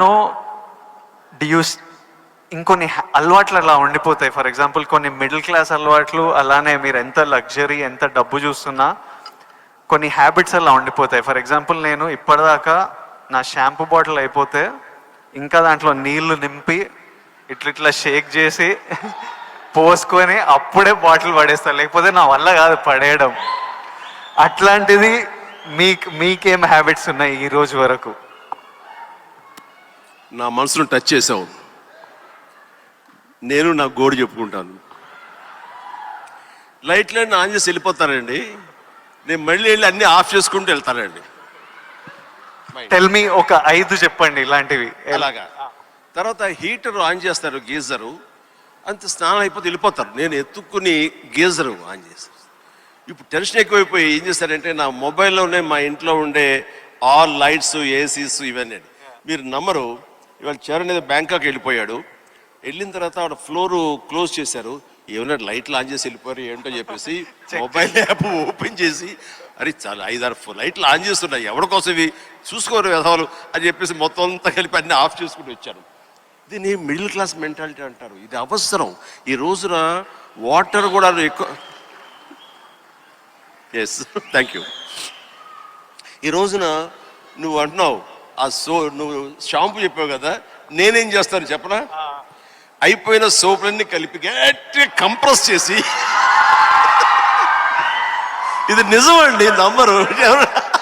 No dues ఇంకొన్ని అలవాట్లు అలా ఉండిపోతాయి. ఫర్ ఎగ్జాంపుల్ కొన్ని మిడిల్ క్లాస్ అలవాట్లు అలానే మీరు ఎంత లగ్జరీ ఎంత డబ్బు చూస్తున్నా కొన్ని హ్యాబిట్స్ అలా ఉండిపోతాయి. ఫర్ ఎగ్జాంపుల్ నేను ఇప్పటిదాకా నా షాంపూ బాటిల్ అయిపోతే ఇంకా దాంట్లో నీళ్ళు నింపి ఇట్లా ఇట్లా షేక్ చేసి పోసుకొని అప్పుడే బాటిల్ పడేస్తాను లేకపోతే నా వల్ల కాదు పడేయడం. అట్లాంటిది మీకు మీకేం హ్యాబిట్స్ ఉన్నాయి ఈ రోజు వరకు? నా మనసును టచ్ చేసావు నేను నా గోడు చెప్పుకుంటాను. లైట్లన్నీ ఆన్ చేసి వెళ్ళిపోతానండి నేను మళ్ళీ వెళ్ళి అన్ని ఆఫ్ చేసుకుంటూ వెళ్తానండి. టెల్ మీ ఒక ఐదు చెప్పండి ఇలాంటివి. అలాగా. తర్వాత హీటర్ ఆన్ చేస్తారు గీజరు. అంత స్నానం అయిపోతే వెళ్ళిపోతారు. నేను ఎత్తుక్కుని గీజరు ఆన్ చేస్తాను ఇప్పుడు టెన్షన్ ఎక్కువైపోయి ఏం చేస్తారంటే నా మొబైల్లోనే మా ఇంట్లో ఉండే ఆల్ లైట్స్ ఏసీస్ ఇవన్నీ మీరు నమ్మరు ఇవాళ చరణ్ ఏదో బ్యాంకాక్ వెళ్ళిపోయాడు. వెళ్ళిన తర్వాత ఆవిడ ఫ్లోర్ క్లోజ్ చేశారు. ఏమైనా లైట్లు ఆన్ చేసి వెళ్ళిపోయారు ఏంటో చెప్పేసి మొబైల్ యాప్ ఓపెన్ చేసి అరే చాలా ఐదారు లైట్లు ఆన్ చేస్తున్నాయి. ఎవరి కోసం ఇవి? చూసుకోరు వ్యధవాలు అని చెప్పేసి మొత్తం అంతా కలిపి అన్ని ఆఫ్ చేసుకుని వచ్చారు. దీన్ని మిడిల్ క్లాస్ మెంటాలిటీ అంటారు. ఇది అవసరం. ఈ రోజున వాటర్ కూడా ఎక్కువ ఎస్ థ్యాంక్ యూ ఈ రోజున నువ్వు అంటున్నావు ఆ సో నువ్వు షాంపూ చెప్పావు కదా నేనేం చేస్తాను చెప్పనా? అయిపోయిన సోపులన్నీ కలిపి గట్టిగా కంప్రెస్ చేసి. ఇది నిజమండి నమ్మరు. ఎవరు-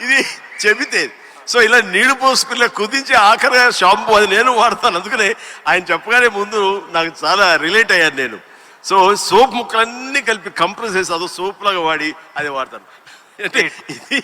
ఇది చెబితే. సో ఇలా నీళ్ళు పోసుకునే కుదించి ఆఖరి షాంపూ అది నేను వాడతాను. అందుకనే ఆయన చెప్పగానే ముందు నాకు చాలా రిలేట్ అయ్యాను నేను. సో సోప్ ముక్కలన్నీ కలిపి కంప్రెస్ చేసి అదో సోప్ లాగా వాడి అది వాడతాను. అంటే ఇది